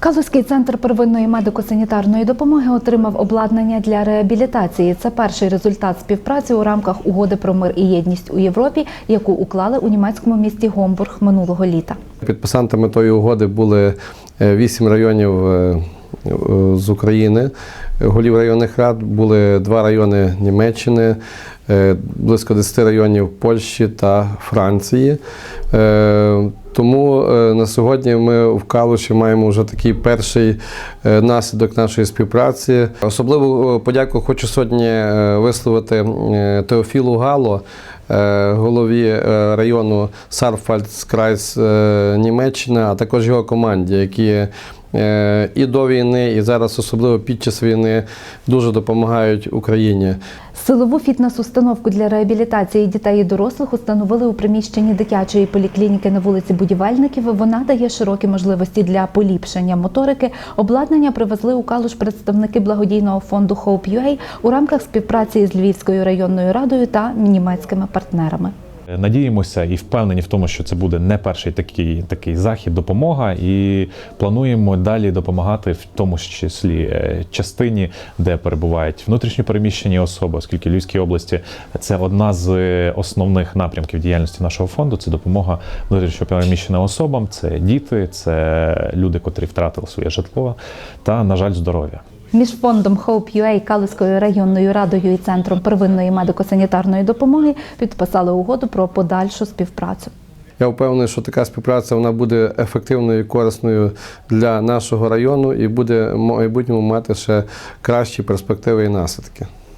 Калузький центр первинної медико-санітарної допомоги отримав обладнання для реабілітації. Це перший результат співпраці у рамках угоди про мир і єдність у Європі, яку уклали у німецькому місті Гомбург минулого літа. Підписантами тої угоди були е, вісім районів е, е, з України, голів районних рад, були два райони Німеччини, близько 10 районів Польщі та Франції. Е, Тому е, на сьогодні ми в Калуші маємо вже такий перший е, наслідок нашої співпраці. Особливу е, подяку хочу сьогодні е, висловити е, Теофілу Гало, е, голові е, району Сарфальдскрайс е, Німеччина, а також його команді, які е, і до війни, і зараз, особливо під час війни, дуже допомагають Україні. Силову фітнес-установку для реабілітації дітей і дорослих установили у приміщенні дитячої поліклініки на вулиці Будівельників. Вона дає широкі можливості для поліпшення моторики. Обладнання привезли у Калуш представники благодійного фонду Hope.ua у рамках співпраці з Львівською районною радою та німецькими партнерами. Надіємося і впевнені в тому, що це буде не перший такий, такий захід, допомога, і плануємо далі допомагати, в тому числі е, частині, де перебувають внутрішньо переміщені особи, оскільки Львівській області це одна з основних напрямків діяльності нашого фонду. Це допомога внутрішньо переміщеним особам, це діти, це люди, котрі втратили своє житло та, на жаль, здоров'я. Між фондом Hope.ua, Калиською районною радою і центром первинної медико-санітарної допомоги підписали угоду про подальшу співпрацю. Я впевнений, що така співпраця вона буде ефективною і корисною для нашого району і буде в майбутньому мати ще кращі перспективи і наслідки.